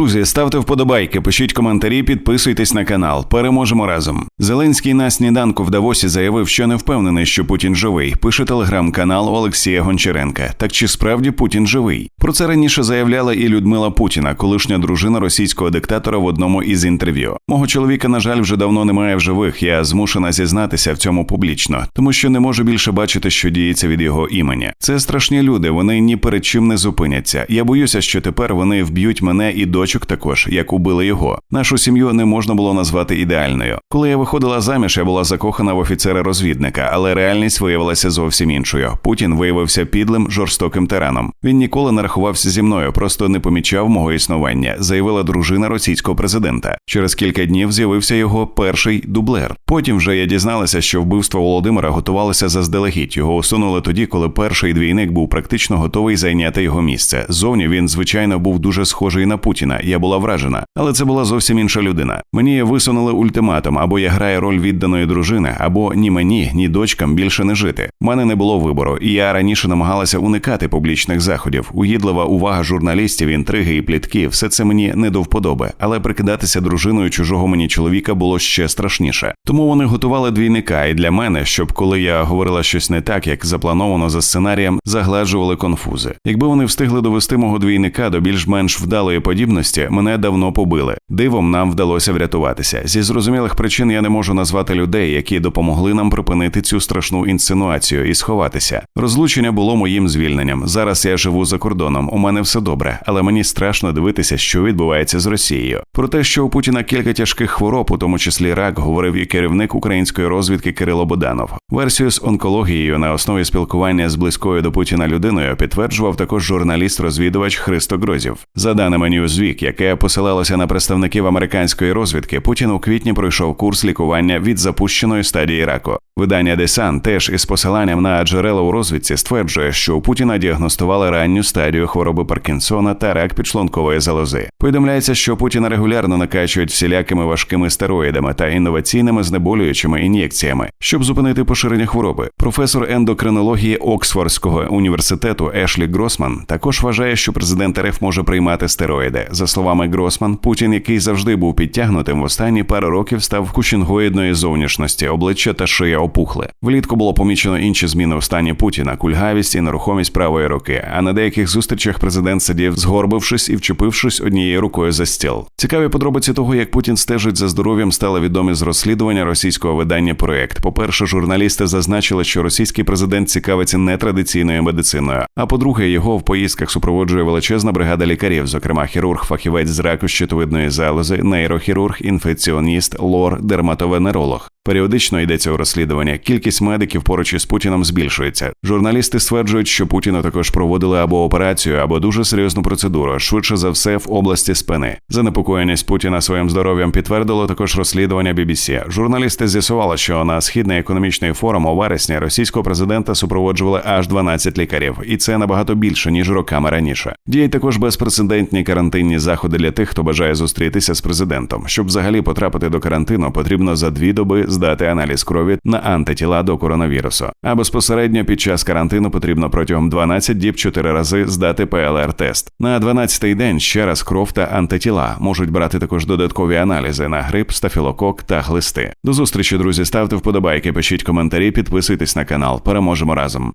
Друзі, ставте вподобайки, пишіть коментарі, підписуйтесь на канал. Переможемо разом. Зеленський на сніданку в Давосі заявив, що не впевнений, що Путін живий. Пише телеграм-канал Олексія Гончаренка. Так чи справді Путін живий? Про це раніше заявляла і Людмила Путіна, колишня дружина російського диктатора в одному із інтерв'ю. Мого чоловіка, на жаль, вже давно немає в живих. Я змушена зізнатися в цьому публічно, тому що не можу більше бачити, що діється від його імені. Це страшні люди. Вони ні перед чим не зупиняться. Я боюся, що тепер вони вб'ють мене і дочок також, як убили його. Нашу сім'ю не можна було назвати ідеальною. Коли я виходила заміж, я була закохана в офіцера-розвідника, але реальність виявилася зовсім іншою. Путін виявився підлим жорстоким тираном. Він ніколи не рахувався зі мною, просто не помічав мого існування, заявила дружина російського президента. Через кілька днів з'явився його перший дублер. Потім вже я дізналася, що вбивство Володимира готувалося заздалегідь. Його усунули тоді, коли перший двійник був практично готовий зайняти його місце. Зовні він, звичайно, був дуже схожий на Путіна. Я була вражена, але це була зовсім інша людина. Мені висунули ультиматум, або я граю роль відданої дружини, або ні мені, ні дочкам більше не жити. У мене не було вибору, і я раніше намагалася уникати публічних заходів. Угідлива увага журналістів, інтриги і плітки все це мені не до вподоби, але прикидатися дружиною чужого мені чоловіка було ще страшніше. Тому вони готували двійника, і для мене, щоб коли я говорила щось не так, як заплановано за сценарієм, загладжували конфузи. Якби вони встигли довести мого двійника до більш-менш вдалої подібності, мене давно побили. Дивом нам вдалося врятуватися. Зі зрозумілих причин я не можу назвати людей, які допомогли нам припинити цю страшну інсинуацію і сховатися. Розлучення було моїм звільненням. Зараз я живу за кордоном. У мене все добре, але мені страшно дивитися, що відбувається з Росією. Про те, що у Путіна кілька тяжких хвороб, у тому числі рак, говорив і керівник української розвідки Кирило Боданов. Версію з онкологією на основі спілкування з близькою до Путіна людиною підтверджував також журналіст-розвідувач Христо Грозів. За даними Newsweek, яке посилалося на представників американської розвідки, Путін у квітні пройшов курс лікування від запущеної стадії раку. Видання Десан теж із посиланням на джерела у розвідці стверджує, що у Путіна діагностували ранню стадію хвороби Паркінсона та рак підшлункової залози. Повідомляється, що Путіна регулярно накачують всілякими важкими стероїдами та інноваційними знеболюючими ін'єкціями, щоб зупинити поширення хвороби. Професор ендокринології Оксфордського університету Ешлі Гросман також вважає, що президент РФ може приймати стероїди. За словами Гросман, Путін, який завжди був підтягнутим, в останні пару років став кучингоїдної зовнішності, обличчя та шия опухли. Влітку було помічено інші зміни у стані Путіна, кульгавість і нерухомість правої руки. А на деяких зустрічах президент сидів, згорбившись і вчепившись однією рукою за стіл. Цікаві подробиці того, як Путін стежить за здоров'ям, стали відомі з розслідування російського видання. Проект. По перше, журналісти зазначили, що російський президент цікавиться нетрадиційною медициною. А по-друге, його в поїздках супроводжує величезна бригада лікарів, зокрема хірург, фахівець з раку щитовидної залози, нейрохірург, інфекціоніст, лор, дерматовенеролог. Періодично йдеться у розслідування. Кількість медиків поруч із Путіном збільшується. Журналісти стверджують, що Путіна також проводили або операцію, або дуже серйозну процедуру, швидше за все в області спини. Занепокоєність Путіна своїм здоров'ям підтвердило також розслідування BBC. Журналісти з'ясували, що на східний економічний форум у вересні російського президента супроводжували аж 12 лікарів, і це набагато більше ніж роками раніше. Діють також безпрецедентні карантинні заходи для тих, хто бажає зустрітися з президентом. Щоб взагалі потрапити до карантину, потрібно за дві доби здати аналіз крові на антитіла до коронавірусу. А безпосередньо під час карантину потрібно протягом 12 діб 4 рази здати ПЛР-тест. На 12-й день ще раз кров та антитіла можуть брати також додаткові аналізи на грип, стафілокок та глисти. До зустрічі, друзі. Ставте вподобайки, пишіть коментарі, підписуйтесь на канал. Переможемо разом.